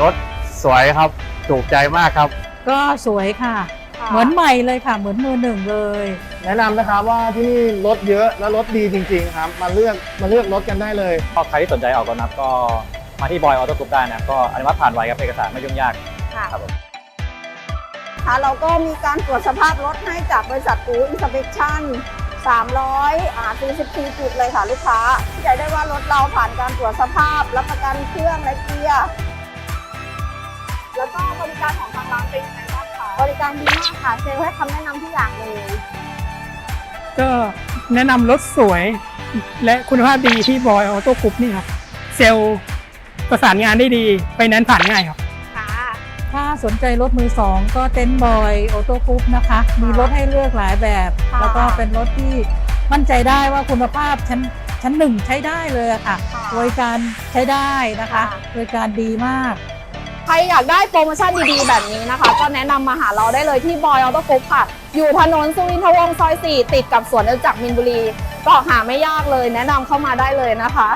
รถสวยครับถูกใจมากครับ ก็สวยค่ะ เหมือนใหม่เลยค่ะ เหมือนมือหนึ่งเลย แนะนำนะครับว่าที่นี่รถเยอะและรถดีจริง ๆ ครับ มาเลือกมาเลือกรถกันได้เลยก็ใครที่สนใจออกรถนะครับก็มาที่บอยออโต้กรุ๊ปได้นะก็อนุมัติผ่านไวครับเอกสารไม่ยุ่งยากค่ะครับผม ค่ะเราก็มีการตรวจสภาพรถให้จากบริษัทกูอินสเปคชั่น 300อ่า44จุดเลยค่ะลูกค้าที่จะได้ว่ารถเราผ่านการตรวจสภาพรับประกันเครื่องและเกียร์ แล้วก็บริการของทางร้านเป็นยังไงบ้างคะบริการดีมากค่ะเซลล์ให้คำแนะนำทุกอย่างเลยก็แนะนำรถสวยและคุณภาพดีที่บอยออโต้กรุ๊ปนี่ครับ เซลล์ประสานงานได้ดีไปนั้นผ่านง่ายครับ ค่ะ ถ้าสนใจรถมือสองก็เต็นท์บอยออโต้กรุ๊ปนะคะ มีรถให้เลือกหลายแบบ ค่ะ แล้วก็เป็นรถที่มั่นใจได้ว่าคุณภาพชั้นชั้นหนึ่งใช้ได้เลยอะค่ะค่ะบริการใช้ได้นะคะค่ะบริการดีมาก ใครอยากได้โปรโมชั่นดีๆ แบบนี้นะคะ ก็แนะนำมาหาเราได้เลยที่บอยออโต้กรุ๊ปค่ะ อยู่ถนนสุวินทวงศ์ซอย 4 ติดกับสวนเอลจักรมินบุรี ก็หาไม่ยากเลย แนะนำเข้ามาได้เลยนะคะ